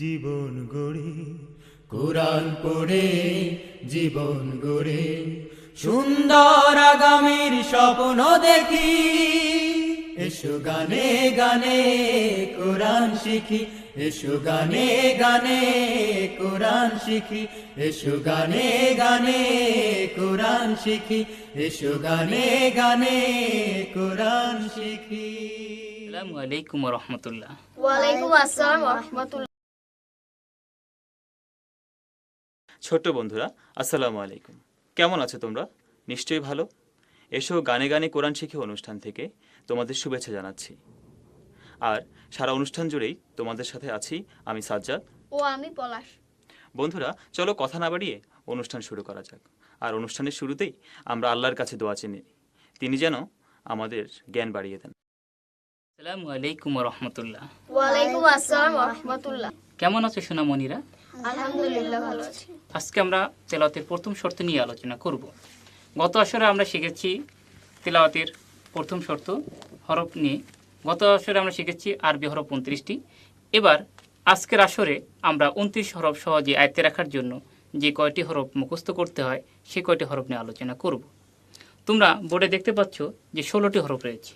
জীবন গড়ে। কোরআন পড়ে জীবন গড়ে। সুন্দর আগামীর স্বপ্ন দেখি। এসো গানে গানে কোরআন শিখি। এসো গানে গানে কোরআন শিখি। এসো গানে গানে কোরআন শিখি। এসো গানে গানে কোরআন শিখি। আসসালামু আলাইকুম রহমতুল্লাহ। ওয়ালাইকুম আসসালাম রহমতুল্লাহ। ছোট্ট বন্ধুরা আসসালামু আলাইকুম। কেমন আছো তোমরা? নিশ্চয়ই ভালো? এসো গানে গানে কোরআন শিখে অনুষ্ঠান থেকে তোমাদের শুভেচ্ছা জানাচ্ছি। আর সারা অনুষ্ঠান জুড়েই তোমাদের সাথে আছি আমি সাজ্জাদ। ও আমি পলাশ। বন্ধুরা চলো কথা না বাড়িয়ে অনুষ্ঠান শুরু করা যাক। আর অনুষ্ঠানের শুরুতেই আমরা আল্লাহর কাছে দোয়া চিনি। তিনি যেন আমাদের জ্ঞান বাড়িয়ে দেন। আসসালামু আলাইকুম রহমতুল্লাহ। ওয়ালাইকুম আসসালাম রহমতুল্লাহ। কেমন আছো সোনামণিরা? আছি আজকে আমরা তেলাওয়াতের প্রথম শর্ত নিয়ে আলোচনা করব। গত আসরে আমরা শিখেছি তেলাওয়াতের প্রথম শর্ত হরফ নিয়ে। গত আসরে আমরা শিখেছি আরবি হরফ উনত্রিশটি। এবার আজকের আসরে আমরা উনত্রিশ হরফ সহজে আয়ত্তে রাখার জন্য যে কয়টি হরফ মুখস্থ করতে হয় সে কয়টি হরফ নিয়ে আলোচনা করব। তোমরা বোর্ডে দেখতে পাচ্ছ যে ষোলোটি হরফ রয়েছে।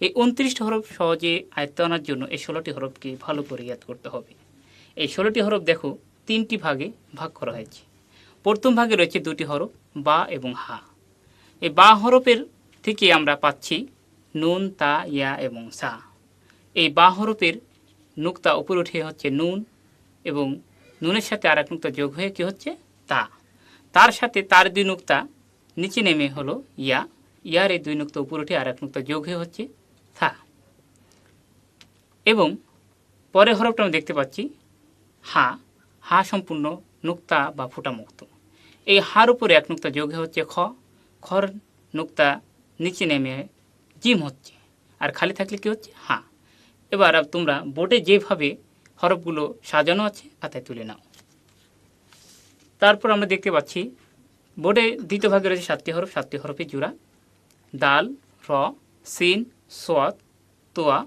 এই উনত্রিশটি হরফ সহজে আয়ত্তে আনার জন্য এই ষোলোটি হরফকে ভালো করে ইয়াদ করতে হবে। এই ষোলোটি হরফ দেখো তিনটি ভাগে ভাগ করা হয়েছে। প্রথম ভাগে রয়েছে দুটি হরফ, বা এবং হা। এই বা হরফের থেকে আমরা পাচ্ছি নুন, তা, ইয়া এবং সা। এই বা হরফের নুক্তা উপরে উঠে হচ্ছে নুন এবং নুনের সাথে আর এক নুক্তা যোগ হয়ে কি হচ্ছে? তা। তার সাথে তার দুই নুক্তা নিচে নেমে হলো ইয়া। ইয়ার এই দুই নুক্তা উপরে উঠে আর এক নুক্তা যোগ হয়ে হচ্ছে থা। এবং পরের হরফটা আমরা দেখতে পাচ্ছি হা। হা সম্পূর্ণ নুক্তা বা ফোঁটা মুক্ত এই হার উপরে এক নুক্তা যোগে হচ্ছে খ, খর নুক্তা নিচে নেমে জিম হচ্ছে আর খালি থাকলে কি হচ্ছে? হা। এবার তোমরা বোর্ডে যেভাবে হরফগুলো সাজানো আছে খাতায় তুলে নাও। তারপর আমরা দেখতে পাচ্ছি বোর্ডে দ্বিতীয় ভাগে রয়েছে সাতটি হরফ, সাতটি হরফে জোড়া। দাল, র, সিন সোয়াত তোয়া,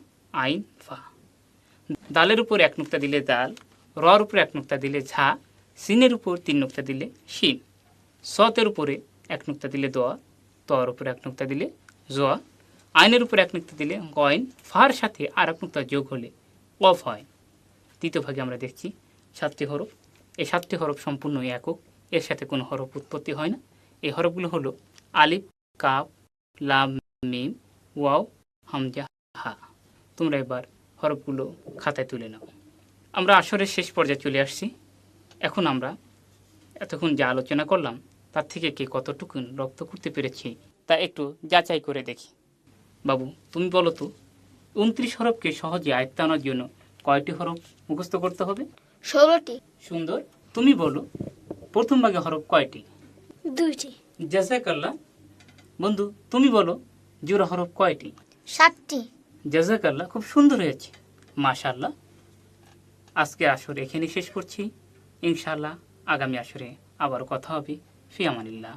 আইন, ফা। দালের উপর এক নুক্তা দিলে দাল রর উপরে এক নুক্তা দিলে ঝা, সিনের উপর তিন নুক্তা দিলে শিন, সতের উপরে এক নুক্তা দিলে দোয়া তোয়ার উপরে এক নুক্তা দিলে জোয়া আইনের উপর এক নুক্তা দিলে গয়ন, ফার সাথে আর এক নুক্তা যোগ হলে অফ হয়। তৃতীয় ভাগে আমরা দেখছি সাতটি হরফ। এই সাতটি হরফ সম্পূর্ণ একক, এর সাথে কোনো হরফ উৎপত্তি হয় না। এই হরফগুলো হলো আলিফ কাপ লাম, মিম, ওয়াও, হামজা, হা। তোমরা এবার হরফগুলো খাতায় তুলে নাও। আমরা আসরের শেষ পর্যায়ে চলে আসছি। এখন আমরা এতক্ষণ যা আলোচনা করলাম তার থেকে কে কতটুকু রপ্ত করতে পেরেছি তা একটু যাচাই করে দেখি। বাবু তুমি বলো তো উনত্রিশ হরফকে সহজে আয়ত্তে আনার জন্য কয়টি হরফ মুখস্থ করতে হবে? ষোলোটি। সুন্দর। তুমি বলো প্রথম ভাগে হরফ কয়টি? দুইটি। জাজাকাল্লাহ বন্ধু তুমি বলো জোড়া হরফ কয়টি? সাতটি। জাজাকাল্লাহ খুব সুন্দর হয়েছে। মাশাল্লাহ আজকে আসরে এখানে শেষ করছি। ইনশাল্লাহ আগামী আসরে আবার কথা হবে। ফিয়ামানিল্লাহ